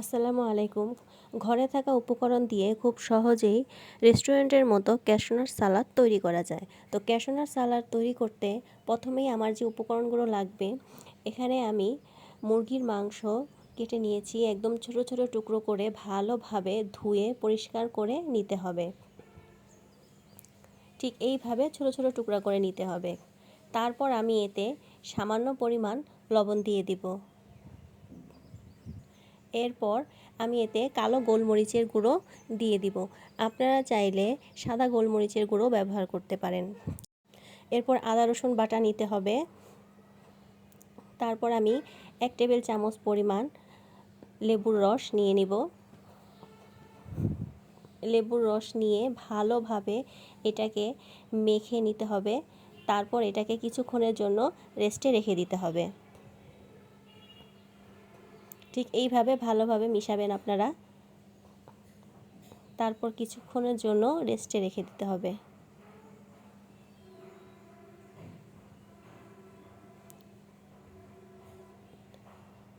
আসসালামু আলাইকুম। ঘরে থাকা উপকরণ দিয়ে খুব সহজেই রেস্টুরেন্টের মতো ক্যাশনার সালাদ তৈরি করা যায়। তো ক্যাশনার সালাদ তৈরি করতে প্রথমেই আমার যে উপকরণগুলো লাগবে, এখানে আমি মুরগির মাংস কেটে নিয়েছি, একদম ছোট ছোট টুকরো করে ভালোভাবে ধুয়ে পরিষ্কার করে নিতে হবে। ঠিক এইভাবে ছোট ছোট টুকরা করে নিতে হবে। তারপর আমি এতে সামান্য পরিমাণ লবণ দিয়ে দিব। এরপর আমি এতে কালো গোলমরিচের গুঁড়ো দিয়ে দিব। আপনারা চাইলে সাদা গোলমরিচের গুঁড়ো ব্যবহার করতে পারেন। এরপর আদা, রসুন বাটা নিতে হবে। তারপর আমি এক টেবিল চামচ পরিমাণ লেবুর রস নিয়ে নিব। লেবুর রস নিয়ে ভালোভাবে এটাকে মেখে নিতে হবে। তারপর এটাকে কিছুক্ষণের জন্য রেস্টে রেখে দিতে হবে। ঠিক এইভাবে ভালোভাবে মিশাবেন আপনারা। তারপর কিছুক্ষণের জন্য রেস্টে রেখে দিতে হবে।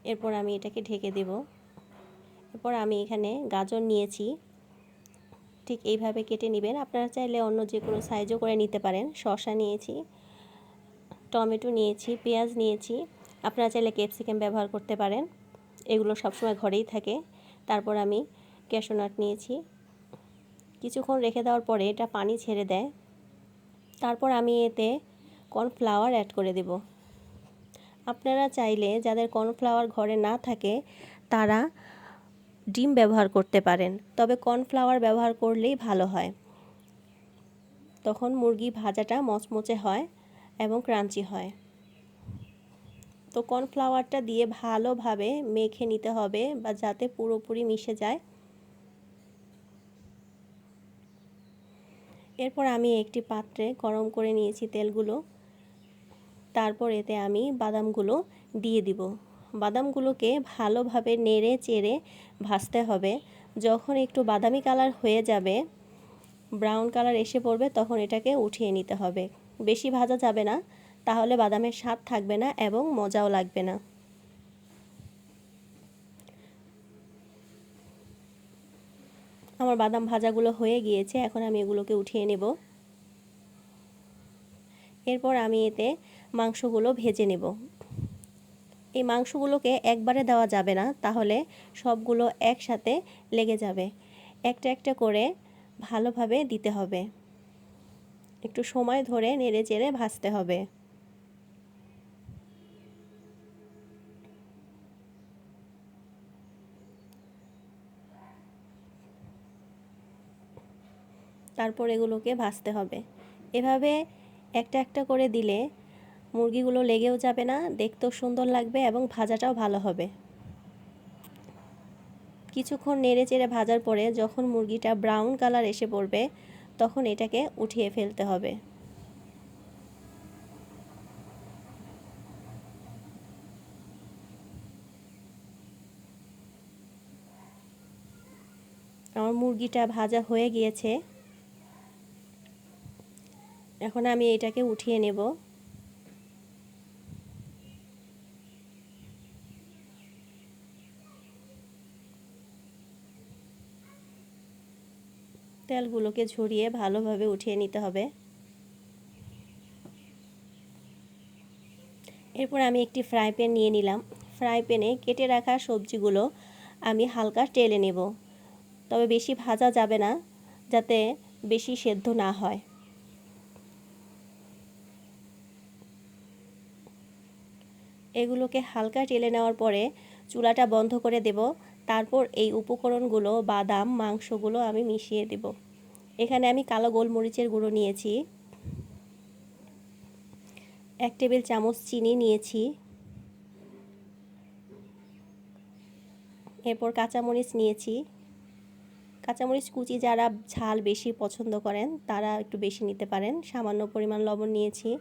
এরপর আমি এটাকে ঢেকে দেব। এরপর আমি এখানে গাজর নিয়েছি। ঠিক এইভাবে কেটে নেবেন। আপনারা চাইলে অন্য যে কোনো সাইজও করে নিতে পারেন। শসা নিয়েছি, টমেটো নিয়েছি, পেঁয়াজ নিয়েছি। আপনারা চাইলে ক্যাপসিকাম ব্যবহার করতে পারেন। এগুলো সবসময় ঘরেই থাকে। তারপর আমি ক্যাশোনাট নিয়েছি। কিছুক্ষণ রেখে দেওয়ার পরে এটা পানি ছেড়ে দেয়। তারপর আমি এতে কর্নফ্লাওয়ার অ্যাড করে দেব। আপনারা চাইলে যাদের কর্নফ্লাওয়ার ঘরে না থাকে, তারা ডিম ব্যবহার করতে পারেন। তবে কর্নফ্লাওয়ার ব্যবহার করলেই ভালো হয়। তখন মুরগি ভাজাটা মচমচে হয় এবং ক্রাঞ্চি হয়। তো কর্নফ্লাওয়ারটা দিয়ে ভালোভাবে মেখে নিতে হবে বা যাতে পুরোপুরি মিশে যায়। এরপর আমি একটি পাত্রে গরম করে নিয়েছি তেলগুলো। তারপর এতে আমি বাদামগুলো দিয়ে দিব। বাদামগুলোকে ভালোভাবে নেড়ে চেড়ে ভাজতে হবে। যখন একটু বাদামি কালার হয়ে যাবে, ব্রাউন কালার এসে পড়বে, তখন এটাকে উঠিয়ে নিতে হবে। বেশি ভাজা যাবে না। তাহলে বাদামের স্বাদ থাকবে না এবং মজাও লাগবে না। আমার বাদাম ভাজাগুলো হয়ে গিয়েছে, এখন আমি এগুলোকে উঠিয়ে নেব। এরপর আমি এতে মাংসগুলো ভেজে নেব। এই মাংসগুলোকে একবারে দেওয়া যাবে না, তাহলে সবগুলো একসাথে লেগে যাবে। একটা একটা করে ভালোভাবে দিতে হবে। একটু সময় ধরে নেড়ে চেড়ে ভাজতে হবে। তারপর এগুলোকে ভাজতে হবে। এভাবে একটা একটা করে দিলে মুরগিগুলো লেগেও যাবে না, দেখতেও সুন্দর লাগবে এবং ভাজাটাও ভালো হবে। কিছুক্ষণ নেড়ে চেড়ে ভাজার পরে যখন মুরগিটা ব্রাউন কালার এসে পড়বে, তখন এটাকে উঠিয়ে ফেলতে হবে। আমার মুরগিটা ভাজা হয়ে গিয়েছে। এখন আমি এটাকে উঠিয়ে নেব। তেলগুলোকে ঝরিয়ে ভালোভাবে উঠিয়ে নিতে হবে। এরপর আমি একটি ফ্রাই প্যান নিয়ে নিলাম। ফ্রাই প্যানে কেটে রাখা সবজিগুলো আমি হালকা টেলে নেব। তবে বেশি ভাজা যাবে না, যাতে বেশি সেদ্ধ না হয়। এগুলোকে হালকা টেলে নেওয়ার পরে চুলাটা বন্ধ করে দেব। তারপর এই উপকরণগুলো, বাদাম, মাংসগুলো আমি মিশিয়ে দেব। এখানে আমি কালো গোলমরিচের গুঁড়ো নিয়েছি। এক টেবিল চামচ চিনি নিয়েছি। এরপর কাঁচামরিচ নিয়েছি। কাঁচামরিচ কুচি যারা ঝাল বেশি পছন্দ করেন, তারা একটু বেশি নিতে পারেন। সামান্য পরিমাণ লবণ নিয়েছি।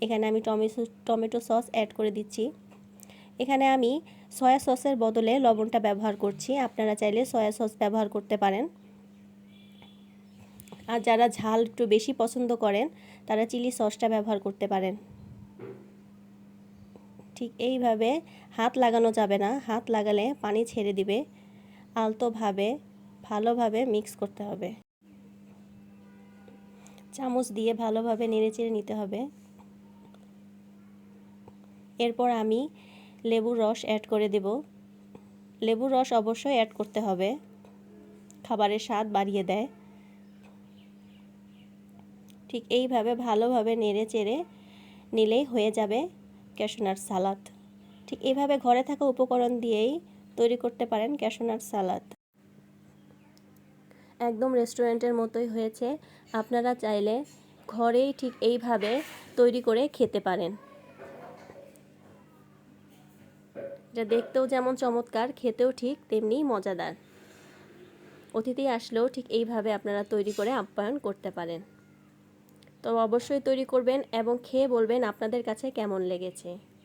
এখানে আমি টমেটো টমেটো সস অ্যাড করে দিচ্ছি। এখানে আমি সয়া সসের বদলে লবণটা ব্যবহার করছি। আপনারা চাইলে সয়া সস ব্যবহার করতে পারেন। আর যারা ঝাল একটু বেশি পছন্দ করেন, তারা চিলি সসটা ব্যবহার করতে পারেন। ঠিক এইভাবে হাত লাগানো যাবে না। হাত লাগালে পানি ছেড়ে দিবে। আলতোভাবে ভালোভাবে মিক্স করতে হবে। চামচ দিয়ে ভালোভাবে নেড়েচেড়ে নিতে হবে। এরপর আমি লেবুর রস অ্যাড করে দেব। লেবুর রস অবশ্যই অ্যাড করতে হবে। খাবারের স্বাদ বাড়িয়ে দেয়। ঠিক এইভাবে ভালোভাবে নেড়ে চেড়ে নিলেই হয়ে যাবে ক্যাশোনাট সালাদ ঠিক এইভাবে ঘরে থাকা উপকরণ দিয়েই তৈরি করতে পারেন ক্যাশোনাট সালাদ একদম রেস্টুরেন্টের মতোই হয়েছে। আপনারা চাইলে ঘরেই ঠিক এইভাবে তৈরি করে খেতে পারেন। এটা দেখতেও যেমন চমৎকার, খেতেও ঠিক তেমনি মজাদার। অতিথি আসলেও ঠিক এইভাবে আপনারা তৈরি করে আপ্যায়ন করতে পারেন। তো অবশ্যই তৈরি করবেন এবং খেয়ে বলবেন আপনাদের কাছে কেমন লেগেছে।